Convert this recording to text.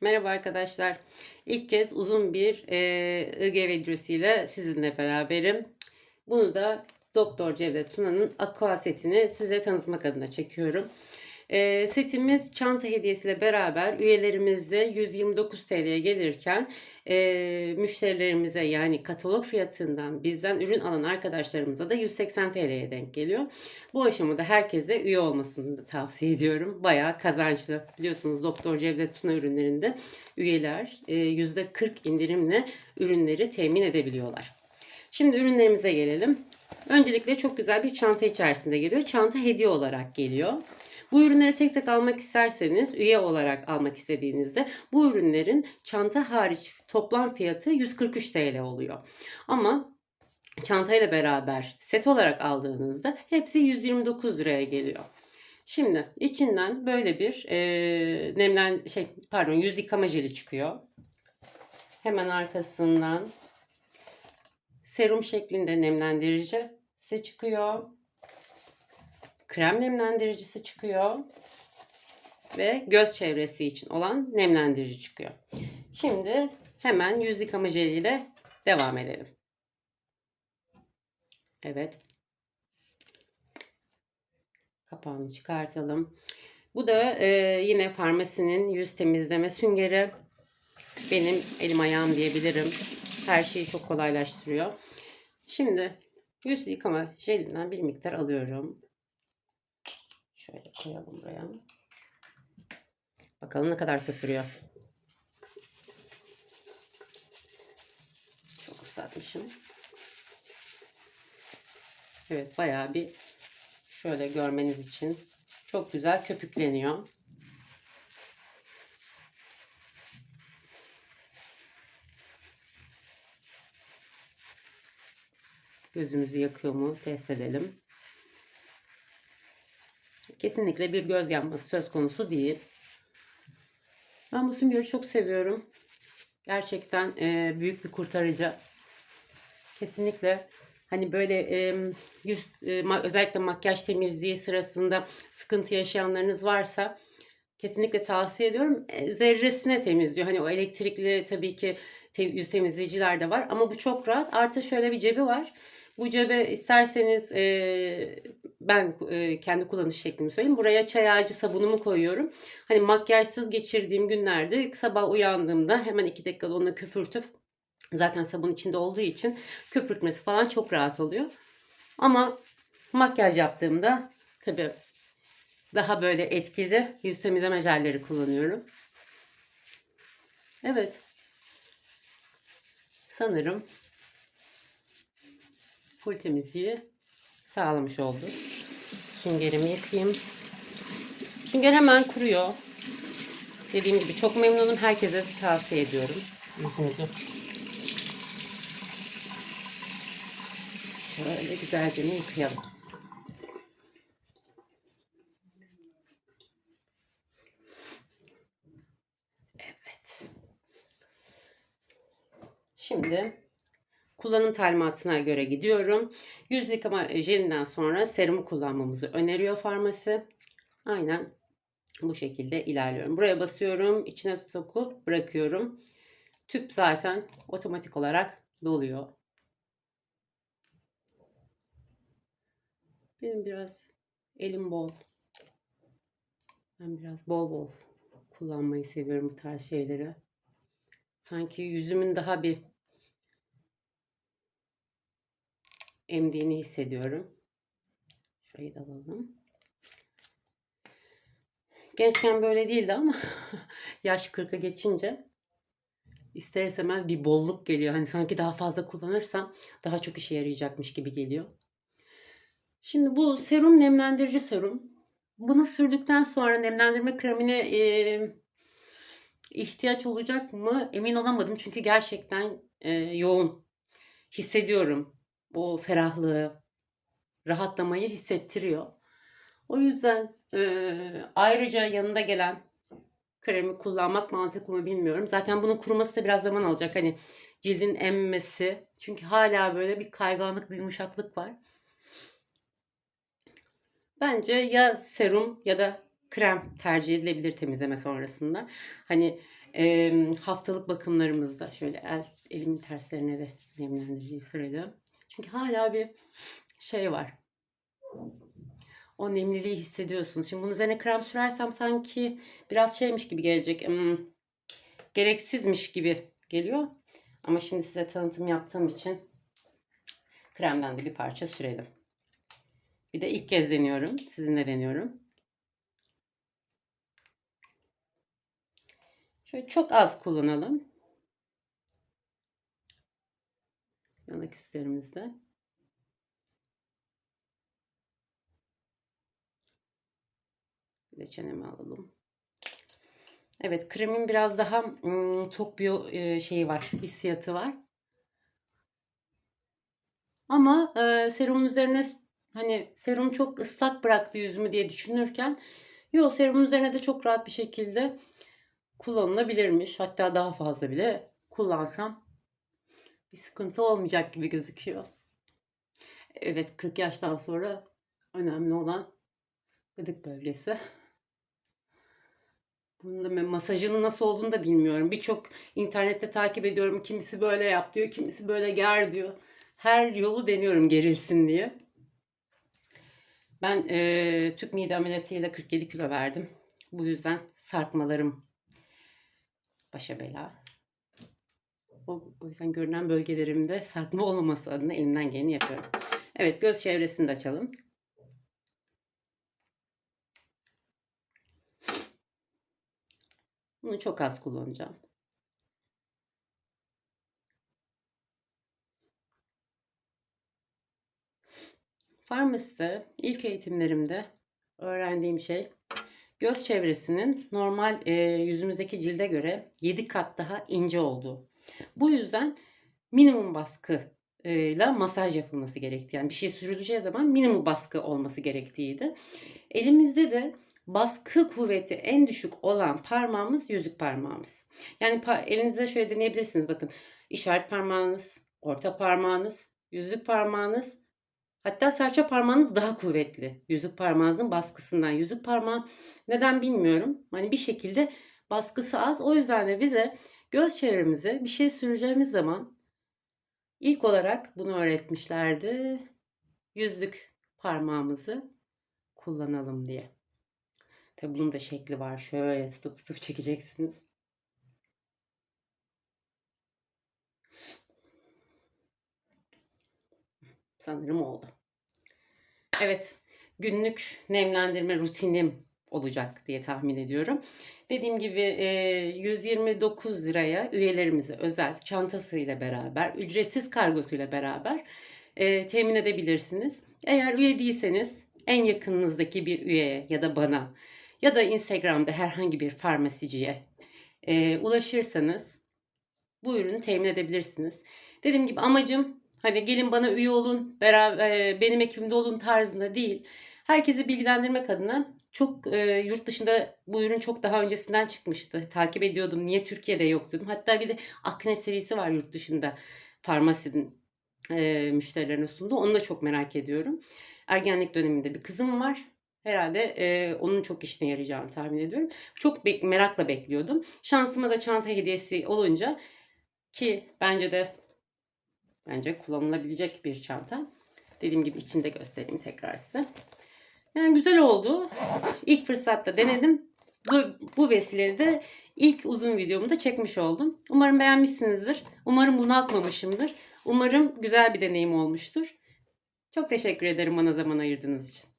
Merhaba arkadaşlar. İlk kez uzun bir e, IG videosuyla sizinle beraberim. Bunu da Doktor Cevdet Tuna'nın Aqua setini size tanıtmak adına çekiyorum. E, setimiz çanta hediyesiyle beraber üyelerimizde 129 TL'ye gelirken e, müşterilerimize yani katalog fiyatından bizden ürün alan arkadaşlarımıza da 180 TL'ye denk geliyor. Bu aşamada herkese üye olmasını da tavsiye ediyorum. Bayağı kazançlı. Biliyorsunuz Doktor Cevdet Tuna ürünlerinde üyeler e, %40 indirimle ürünleri temin edebiliyorlar. Şimdi ürünlerimize gelelim. Öncelikle çok güzel bir çanta içerisinde geliyor. Çanta hediye olarak geliyor. Bu ürünleri tek tek almak isterseniz, üye olarak almak istediğinizde bu ürünlerin çanta hariç toplam fiyatı 143 TL oluyor. Ama çantayla beraber set olarak aldığınızda hepsi 129 liraya geliyor. Şimdi içinden böyle bir e, nemlen şey pardon yüz yıkama jeli çıkıyor. Hemen arkasından serum şeklinde nemlendirici size çıkıyor. Krem nemlendiricisi çıkıyor. Ve göz çevresi için olan nemlendirici çıkıyor. Şimdi hemen yüz yıkama jeliyle devam edelim. Evet. Kapağını çıkartalım. Bu da e, yine farmasinin yüz temizleme süngeri. Benim elim ayağım diyebilirim. Her şeyi çok kolaylaştırıyor. Şimdi yüz yıkama jelinden bir miktar alıyorum. Şöyle koyalım buraya. Bakalım ne kadar köpürüyor. Çok ıslatmışım. Evet bayağı bir şöyle görmeniz için çok güzel köpükleniyor. Gözümüzü yakıyor mu test edelim. Kesinlikle bir göz yanması söz konusu değil. Ben bu süngeri çok seviyorum. Gerçekten e, büyük bir kurtarıcı. Kesinlikle hani böyle e, yüz e, özellikle makyaj temizliği sırasında sıkıntı yaşayanlarınız varsa kesinlikle tavsiye ediyorum. E, zerresine temizliyor. Hani o elektrikli tabii ki te- yüz temizleyiciler de var ama bu çok rahat. Artı şöyle bir cebi var. Bu cebe isterseniz e, ben e, kendi kullanış şeklimi söyleyeyim. Buraya çay ağacı sabunumu koyuyorum. Hani makyajsız geçirdiğim günlerde sabah uyandığımda hemen iki dakikada onu köpürtüp zaten sabun içinde olduğu için köpürtmesi falan çok rahat oluyor. Ama makyaj yaptığımda tabii daha böyle etkili yüz temizleme jelleri kullanıyorum. Evet. Sanırım full temizliği sağlamış oldu. Süngerimi yıkayayım. Sünger hemen kuruyor. Dediğim gibi çok memnunum. Herkese tavsiye ediyorum. Şöyle güzelce yıkayalım. Evet. Şimdi kullanım talimatına göre gidiyorum. Yüz yıkama jelinden sonra serumu kullanmamızı öneriyor farması. Aynen bu şekilde ilerliyorum. Buraya basıyorum. içine sokup bırakıyorum. Tüp zaten otomatik olarak doluyor. Benim biraz elim bol. Ben biraz bol bol kullanmayı seviyorum bu tarz şeyleri. Sanki yüzümün daha bir emdiğini hissediyorum. Şurayı da alalım. Gençken böyle değildi ama yaş 40'a geçince ister istemez bir bolluk geliyor. Hani sanki daha fazla kullanırsam daha çok işe yarayacakmış gibi geliyor. Şimdi bu serum nemlendirici serum. Bunu sürdükten sonra nemlendirme kremine e, ihtiyaç olacak mı emin olamadım. Çünkü gerçekten e, yoğun hissediyorum. O ferahlığı, rahatlamayı hissettiriyor. O yüzden e, ayrıca yanında gelen kremi kullanmak mantıklı mı bilmiyorum. Zaten bunun kuruması da biraz zaman alacak. Hani cildin emmesi. Çünkü hala böyle bir kayganlık, bir yumuşaklık var. Bence ya serum ya da krem tercih edilebilir temizleme sonrasında. Hani e, haftalık bakımlarımızda şöyle el, elimin terslerine de nemlendiriciyi sürelim. Çünkü hala bir şey var. O nemliliği hissediyorsunuz. Şimdi bunun üzerine krem sürersem sanki biraz şeymiş gibi gelecek. hmm, gereksizmiş gibi geliyor. Ama şimdi size tanıtım yaptığım için kremden de bir parça sürelim. Bir de ilk kez deniyorum. Sizinle deniyorum. Şöyle çok az kullanalım. Yanak üstlerimizde. Bir de çeneme alalım. Evet kremin biraz daha ım, tok bir e, şeyi var. Hissiyatı var. Ama e, serumun üzerine hani serum çok ıslak bıraktı yüzümü diye düşünürken yo serumun üzerine de çok rahat bir şekilde kullanılabilirmiş. Hatta daha fazla bile kullansam bir sıkıntı olmayacak gibi gözüküyor. Evet 40 yaştan sonra önemli olan gıdık bölgesi. Bunun da masajının nasıl olduğunu da bilmiyorum. Birçok internette takip ediyorum. Kimisi böyle yap diyor, kimisi böyle ger diyor. Her yolu deniyorum gerilsin diye. Ben eee tüp mide ameliyatıyla 47 kilo verdim. Bu yüzden sarkmalarım başa bela. O, o yüzden görünen bölgelerimde sarkma olmaması adına elimden geleni yapıyorum. Evet göz çevresini de açalım. Bunu çok az kullanacağım. Farmaside ilk eğitimlerimde öğrendiğim şey göz çevresinin normal e, yüzümüzdeki cilde göre 7 kat daha ince olduğu. Bu yüzden minimum baskı ile masaj yapılması gerektiği. Yani bir şey sürüleceği zaman minimum baskı olması gerektiğiydi. Elimizde de baskı kuvveti en düşük olan parmağımız yüzük parmağımız. Yani pa- elinizde şöyle deneyebilirsiniz. Bakın işaret parmağınız, orta parmağınız, yüzük parmağınız, hatta serçe parmağınız daha kuvvetli. Yüzük parmağınızın baskısından. Yüzük parmağı neden bilmiyorum. Hani bir şekilde baskısı az. O yüzden de bize göz çevremize bir şey süreceğimiz zaman ilk olarak bunu öğretmişlerdi. Yüzük parmağımızı kullanalım diye. Tabi bunun da şekli var. Şöyle tutup tutup çekeceksiniz. Sanırım oldu. Evet, günlük nemlendirme rutinim olacak diye tahmin ediyorum. Dediğim gibi e, 129 liraya üyelerimize özel çantasıyla beraber, ücretsiz kargosuyla beraber temin edebilirsiniz. Eğer üye değilseniz en yakınınızdaki bir üyeye ya da bana ya da Instagram'da herhangi bir farmasiciye ulaşırsanız bu ürünü temin edebilirsiniz. Dediğim gibi amacım hani gelin bana üye olun, beraber benim ekibimde olun tarzında değil. Herkesi bilgilendirmek adına çok e, yurt dışında bu ürün çok daha öncesinden çıkmıştı. Takip ediyordum. Niye Türkiye'de yok dedim. Hatta bir de akne serisi var yurt dışında farmasinin e, müşterilerine sundu. Onu da çok merak ediyorum. Ergenlik döneminde bir kızım var. Herhalde e, onun çok işine yarayacağını tahmin ediyorum. Çok bek- merakla bekliyordum. Şansıma da çanta hediyesi olunca ki bence de bence kullanılabilecek bir çanta. Dediğim gibi içinde göstereyim tekrar size. Yani güzel oldu. İlk fırsatta denedim. Bu, bu vesileyle de ilk uzun videomu da çekmiş oldum. Umarım beğenmişsinizdir. Umarım bunaltmamışımdır. Umarım güzel bir deneyim olmuştur. Çok teşekkür ederim bana zaman ayırdığınız için.